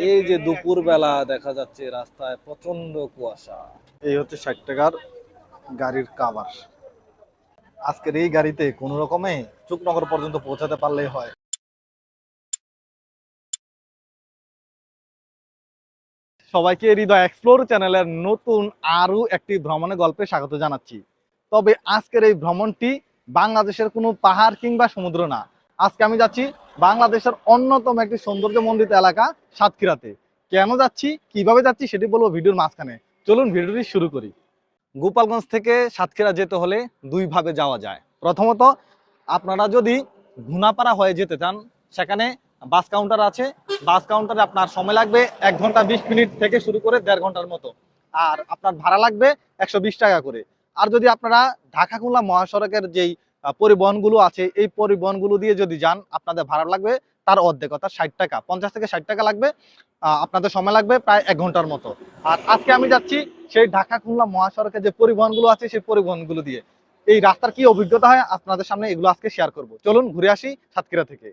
এই যে দুপুর বেলা দেখা যাচ্ছে রাস্তায় প্রচণ্ড কুয়াশা। এই হচ্ছে ষাট টাকার গাড়ির কাবার আজকের এই গাড়িতে কোনো রকমে চুকনগর পর্যন্ত পৌঁছাতে পারলেই হয়। সবাইকে হৃদয় এক্সপ্লোর চ্যানেলের নতুন আরও একটি ভ্রমণের গল্পে স্বাগত জানাচ্ছি। তবে আজকের এই ভ্রমণটি বাংলাদেশের কোনো পাহাড় কিংবা সমুদ্র না আজকে আমি যাচ্ছি বাংলাদেশের অন্যতম একটি সৌন্দর্যমণ্ডিত এলাকা সাতক্ষীরাতে। কেন যাচ্ছি, কীভাবে যাচ্ছি সেটি বলব ভিডিওর মাঝখানে। চলুন ভিডিওটি শুরু করি। গোপালগঞ্জ থেকে সাতক্ষীরা যেতে হলে দুইভাবে যাওয়া যায়। প্রথমত, আপনারা যদি ঘুনাপাড়া হয়ে যেতে চান, সেখানে বাস কাউন্টার আছে। বাস কাউন্টারে আপনার সময় লাগবে এক ঘণ্টা বিশ মিনিট থেকে শুরু করে দেড় ঘণ্টার মতো। আর আপনার ভাড়া লাগবে একশো বিশ টাকা করে। আর যদি আপনারা ঢাকা খুলনা মহাসড়কের যেই পরিবহনগুলো আছে, এই পরিবহনগুলো দিয়ে যদি যান, আপনাদের ভাড়া লাগবে, তার অর্ধেক, অর্থাৎ ষাট টাকা, পঞ্চাশ থেকে ষাট টাকা লাগবে আপনাদের সময় লাগবে প্রায় এক ঘণ্টার মতো। আর আজকে আমি যাচ্ছি সেই ঢাকা খুলনা মহাসড়কে যে পরিবহনগুলো আছে, সেই পরিবহনগুলো দিয়ে। এই রাস্তার কি অভিজ্ঞতা হয়, আপনাদের সামনে এগুলো আজকে শেয়ার করব। চলুন, ঘুরে আসি সাতক্ষীরা থেকে।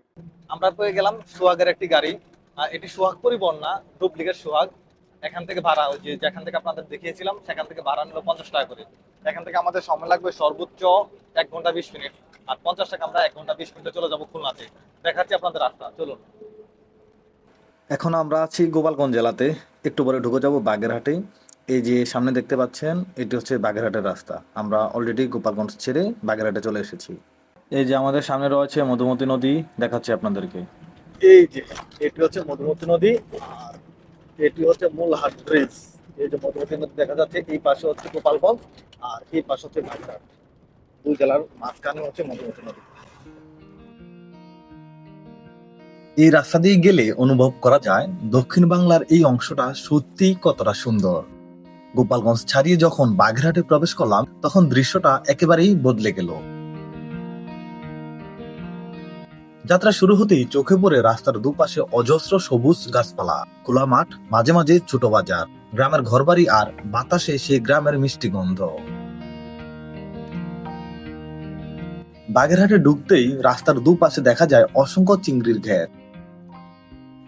আমরা পেয়ে গেলাম সোহাগের একটি গাড়ি। এটি সোহাগ পরিবহন না, ডুপ্লিকেট সোহাগ। এখান থেকে ভাড়া ওই যে যেখান থেকে আপনাদের দেখিয়েছিলাম সেখান থেকে ভাড়া নিল পঞ্চাশ টাকা করে। এখান থেকে আমাদের সময় লাগবে সর্বোচ্চ এক ঘণ্টা বিশ মিনিট। আর পঞ্চাশ টাকা আমরা এক ঘণ্টা বিশ মিনিটে চলে যাব খুলনাতে। দেখাচ্ছি আপনাদের রাস্তা চলুন। এখন আমরা আছি গোপালগঞ্জ জেলাতে। একটু পরে ঢুকে যাব বাগেরহাটে। এই যে সামনে দেখতে পাচ্ছেন এটি হচ্ছে বাগেরহাটের রাস্তা। আমরা অলরেডি গোপালগঞ্জ ছেড়ে বাগেরহাটে চলে এসেছি। এই যে আমাদের সামনে রয়েছে মধুমতি নদী দেখাচ্ছি আপনাদেরকে। এই যে এটি হচ্ছে মধুমতি নদী। আর এটি হচ্ছে মূল হাট ব্রিজ এই যে মধুমতি নদী দেখা যাচ্ছে, এই পাশে হচ্ছে গোপালগঞ্জ আর এই পাশে হচ্ছে বাগেরহাট দুই জেলার মাঝখানে হচ্ছে মধুমতি নদী। এই রাস্তা দিয়ে গেলে অনুভব করা যায়, দক্ষিণ বাংলার এই অংশটা সত্যিই কতটা সুন্দর। গোপালগঞ্জ ছাড়িয়ে যখন বাগেরহাটে প্রবেশ করলাম, তখন দৃশ্যটা একেবারেই বদলে গেল। যাত্রা শুরু হতেই চোখে পড়ে রাস্তার দুপাশে অজস্র সবুজ গাছপালা, খোলা মাঠ, মাঝে মাঝে ছোট বাজার, গ্রামের ঘরবাড়ি আর বাতাসে সেই গ্রামের মিষ্টি গন্ধ। বাগেরহাটে ঢুকতেই রাস্তার দুপাশে দেখা যায় অসংখ্য চিংড়ির ঘের।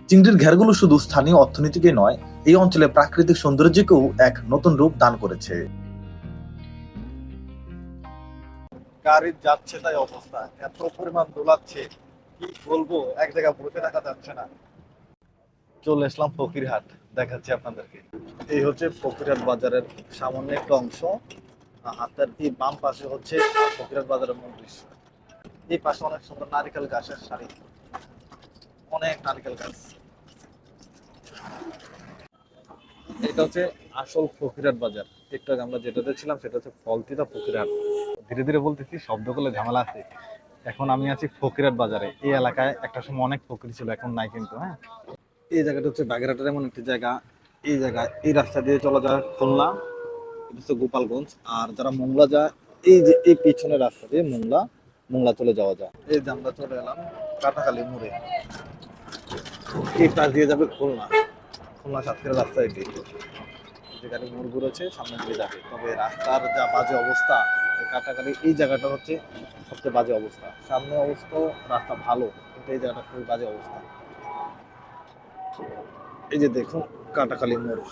চিংড়ির ঘেরগুলো শুধু স্থানীয় অর্থনীতিকে নয়, এই অঞ্চলে প্রাকৃতিক সৌন্দর্যকেও এক নতুন রূপ দান করেছে। গাড়ি যাচ্ছে তাই অবস্থা, এত পরিমাণ দোলাচ্ছে। কি বলব? এক জায়গায় বসে থাকা যাচ্ছে না। চলে আসলাম ফকিরহাট, দেখাচ্ছি আপনাদেরকে। এই হচ্ছে ফকিরহাট বাজারের সামান্য একটা অংশ। হাতের এই বাম পাশে হচ্ছে ফকিরহাট বাজারের মূল দৃশ্য। এই পাশে অনেক সুন্দর নারিকেল গাছের সারি অনেক নারিকেল গাছ। এটা হচ্ছে আসল ফকিরহাট বাজার। একটু আগে আমরা যেটাতে ছিলাম, সেটা হচ্ছে ফলতিতা ফকিরহাট। ধীরে ধীরে বলতেছি, শব্দ করলে ঝামেলা আছে। এখন আমি আছি ফকিরহাট বাজারে। এই এলাকায় একটা সময় অনেক ফকির ছিল, এখন নাই কিন্তু হ্যাঁ? এই জায়গাটা হচ্ছে বাগেরহাটের এমন একটি জায়গা। এই জায়গায় এই রাস্তা দিয়ে চলা যায় খুলনা, এটা হচ্ছে গোপালগঞ্জ। আর যারা মোংলা যায়, এই যে এই পিছনের রাস্তা দিয়ে মোংলা মোংলা চলে যাওয়া যায়। এই যে আমরা চলে এলাম কাটাখালী মোড়ে। এই পাশ দিয়ে যাবে খুলনা। খুলনা সাতক্ষীরা রাস্তা এটি। যে গাড়ি মোড় ঘুরেছে সামনে দিয়ে যাবে। তবে রাস্তার যা বাজে অবস্থা কাটাখালী এই জায়গাটা হচ্ছে সবচেয়ে বাজে অবস্থা। সামনে অবস্থা, রাস্তা ভালো, কিন্তু এই জায়গাটা খুবই বাজে অবস্থা। এই যে দেখুন, কাটাকালি মোড়।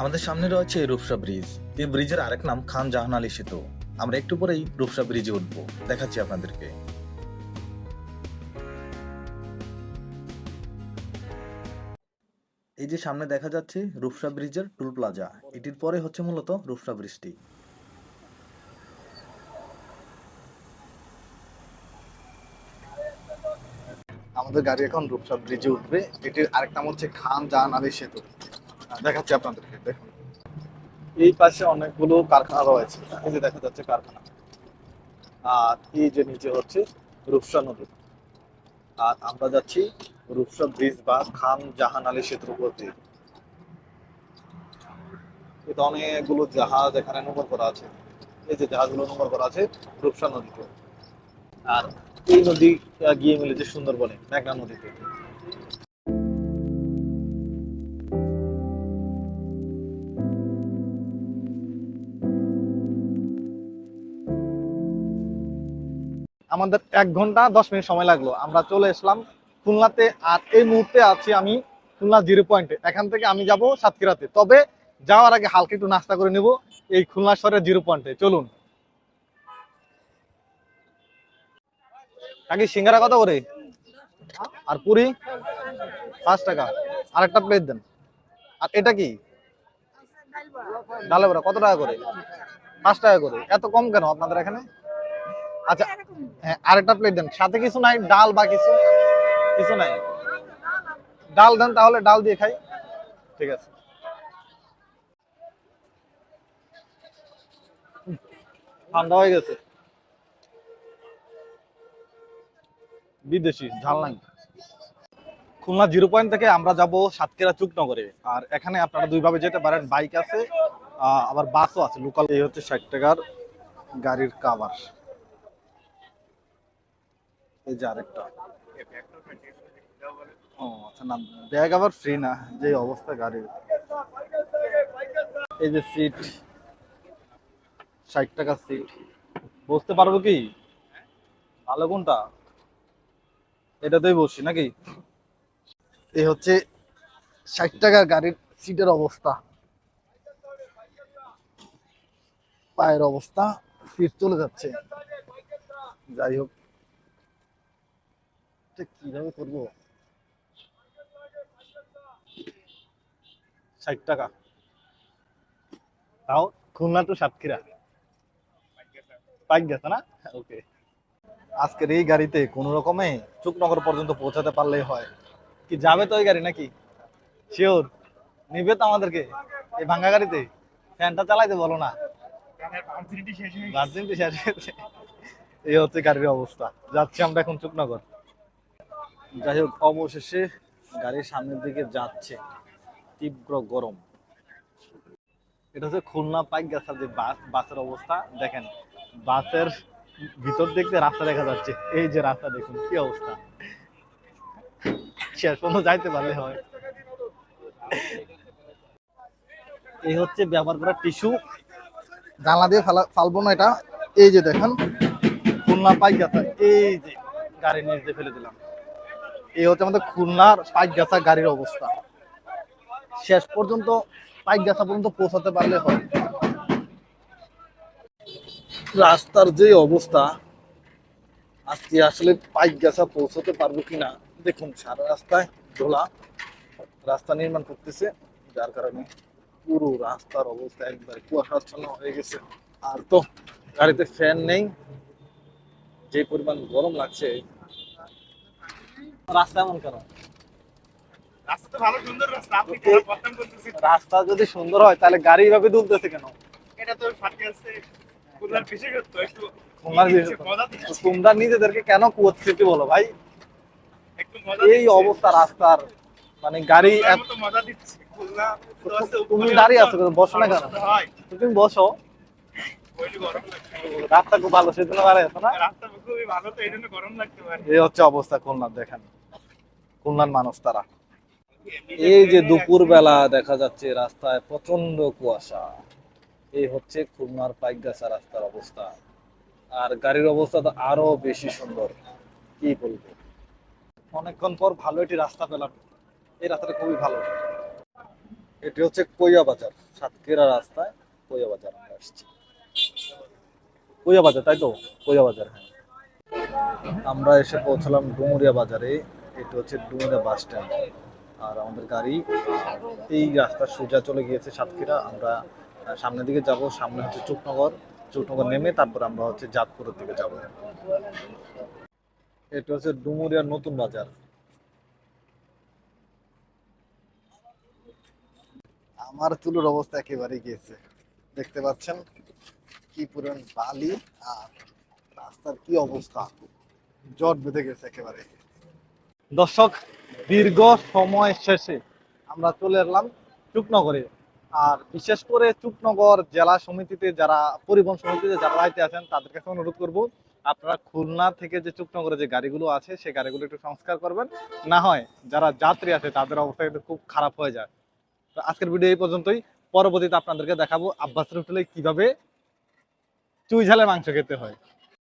আমাদের সামনে রয়েছে রূপসা ব্রিজ। এই ব্রিজের আরেক নাম খান জাহান আলী সেতু। আমরা একটু পরেই রূপসা ব্রিজে উঠবো। দেখাচ্ছি আপনাদেরকে। এই যে সামনে দেখা যাচ্ছে রূপসা ব্রিজের টুল প্লাজা। এটির পরে হচ্ছে মূলত রূপসা ব্রিজটি। আমাদের গাড়ি এখন রূপসা ব্রিজে উঠবে। এটির আরেক নাম হচ্ছে খান জাহান আলী সেতু। দেখাচ্ছি আপনাদেরকে, দেখুন। এই পাশে অনেকগুলো কারখানা রয়েছে। এই যে দেখা যাচ্ছে কারখানা। আর এই যে নিচে হচ্ছে রূপসা নদী। আর আমরা যাচ্ছি রূপসা ব্রিজ বা খান জাহান আলী সেতুর উপর দিয়ে। এটা অনেকগুলো জাহাজ এখানে নোংর করা আছে। এই যে জাহাজগুলো নোংর করা আছে রূপসা নদীতে। আর এই নদী গিয়ে মিলেছে সুন্দরবনে, মেঘনা নদীতে। আমাদের এক ঘণ্টা, দশ মিনিট সময় লাগল। আমরা চলে আসলাম খুলনাতে আর এই মুহূর্তে আছি আমি খুলনা জিরো পয়েন্টে এখান থেকে আমি যাব সাতক্ষীরাতে। তবে যাওয়ার আগে হালকা একটু নাস্তা করে নেব এই খুলনা শহরের জিরো পয়েন্টে চলুন। কাকি, সিঙ্গারা কত করে? আর পুরি? পাঁচ টাকা। আর একটা প্লেট দেন। আর এটা কি? ডালে বড়া। কত টাকা করে? পাঁচ টাকা করে। এত কম কেন আপনাদের এখানে? আচ্ছা হ্যাঁ আরেকটা প্লেট দেন। সাথে কিছু নাই, ডাল বা কিছু? কিছু নাই। ডাল দেন তাহলে, ডাল দিয়ে খাই। ঠিক আছে। ঠান্ডা হয়ে গেছে। বিদেশি, ঝাল নাই। খুলনা জিরো পয়েন্ট থেকে আমরা যাব সাতক্ষীরা চুকনগরে। আর এখানে আপনারা দুইভাবে যেতে পারেন। বাইক আছে আবার বাসও আছে। লোকাল এই হচ্ছে ষাট টাকার গাড়ির কাভার এই যে আরেকটা। ও আচ্ছা না, ব্যাগ আবার ফ্রি না যে অবস্থা গাড়ির। এই যে সিট ষাট টাকা সিট বসতে পারব কি? ভালো কোনটা? এটাতেই বসি, নাকি? এই হচ্ছে ষাট টাকার গাড়ির সিটের অবস্থা। পায়ের অবস্থা সিট চলে যাচ্ছে। যাই হোক। এটা কীভাবে করব? ষাট টাকা। তাও খুলনা টু সাতক্ষীরা। বাইক গেছে না? ওকে। আজকের এই গাড়িতে কোন রকমে চুকনগর পর্যন্ত পৌঁছাতে পারলেই হয়। কি যাবে তো ওই গাড়ি নাকি? শিওর নিবে তো আমাদেরকে। এই ভাঙ্গা গাড়িতে। ফ্যানটা চালাইতে বলো না। ভার্জিনটি শেষ হয়েছে এই হচ্ছে গাড়ির অবস্থা। যাচ্ছি আমরা এখন চুকনগর। যাই হোক অবশেষে গাড়ির সামনের দিকে যাচ্ছে তীব্র গরম। এটা হচ্ছে খুলনা পাইক গেছার যে বাস বাসের অবস্থা। দেখেন বাসের ভিতর দেখতে রাস্তা দেখা যাচ্ছে। এই যে রাস্তা দেখুন কি অবস্থা। শেষ পর্যন্ত যাইতে পারলে হয়। এই হচ্ছে ব্যবহার করা টিস্যু। জানলা দিয়ে ফেলা ফালবো না এটা। এই যে দেখেন। খুলনা পাইক গাছা এই যে গাড়ির নিচ দিয়ে ফেলে দিলাম। এই হচ্ছে আমাদের খুলনার পাইক গাছা গাড়ির অবস্থা। শেষ পর্যন্ত পাইক গাছা পর্যন্ত পৌঁছাতে পারলে হয়। রাস্তার যে অবস্থা, আজকে আসলে পাইক গাছা পৌঁছাতে পারব কিনা, দেখুন, সারা রাস্তায় ঢোলা রাস্তা নির্মাণ করতেছে, যার কারণে পুরো রাস্তার অবস্থা একবার কুয়াশাচ্ছন্ন হয়ে গেছে। আর তো গাড়িতে ফ্যান নেই, যে পরিমাণ গরম লাগছে রাস্তা এমন কেন? রাস্তা যদি সুন্দর হয় তাহলে গাড়ি এভাবে দুলতেছে কেন? এটা তো তোমার নিজেদেরকে কেন কুয়োর স্মৃতি বলো ভাই? এই অবস্থা রাস্তার। মানে গাড়ি মজা দিচ্ছে। আছে তুমি দাঁড়িয়ে আছো? বসো না কেন? তুমি বসো। রাস্তা খুব ভালো সেজন্য আছো না? রাস্তা খুবই ভালো তো এই জন্য গরম লাগতে পারে। এই হচ্ছে অবস্থা খুলনার দেখেন। খুলনার মানুষ তারা। এই যে দুপুর বেলা দেখা যাচ্ছে রাস্তায় প্রচণ্ড কুয়াশা। এই হচ্ছে খুলনার পাইকগাছা রাস্তার অবস্থা। আর গাড়ির অবস্থা তো আরও বেশি সুন্দর। কি বলব? অনেকক্ষণ পর ভালো একটি রাস্তা পেলাম। এই রাস্তাটা খুবই ভালো। এটি হচ্ছে কইয়া বাজার সাতক্ষীরা রাস্তায় কইয়া বাজার আমরা আসছি। কইয়া বাজার তাই তো? কইয়া বাজার হ্যাঁ। আমরা এসে পৌঁছলাম ডুমুরিয়া বাজারে। এটা হচ্ছে ডুমুরিয়া বাস স্ট্যান্ড। আর আমাদের গাড়ি এই রাস্তা সোজা চলে গিয়েছে সাতক্ষীরা। আমরা সামনের দিকে যাব সামনে হচ্ছে চুকনগর চুকনগর নেমে তারপর আমরা হচ্ছে জাতপুরের দিকে যাব। এটা হচ্ছে ডুমুরিয়ার নতুন বাজার। আমার চুলের অবস্থা একেবারে গিয়েছে দেখতে পাচ্ছেন? কি পরিমাণ বালি আর রাস্তার কি অবস্থা? জট বেঁধে গেছে একেবারে। দর্শক, দীর্ঘ সময় শেষে আমরা চলে এলাম চুকনগরে। আর বিশেষ করে চুকনগর জেলা সমিতিতে যারা, পরিবহন সমিতিতে যারা রাইতে আছেন, তাদের কাছে অনুরোধ করব, আপনারা খুলনা থেকে যে চুকনগরে যে গাড়িগুলো আছে, সেই গাড়িগুলো একটু সংস্কার করবেন। না হয় যারা যাত্রী আছে, তাদের অবস্থা কিন্তু খুব খারাপ হয়ে যায়। তো আজকের ভিডিও এই পর্যন্তই। পরবর্তীতে আপনাদেরকে দেখাবো আব্বাসের হোটেলে কীভাবে চুই ঝালের মাংস খেতে হয়।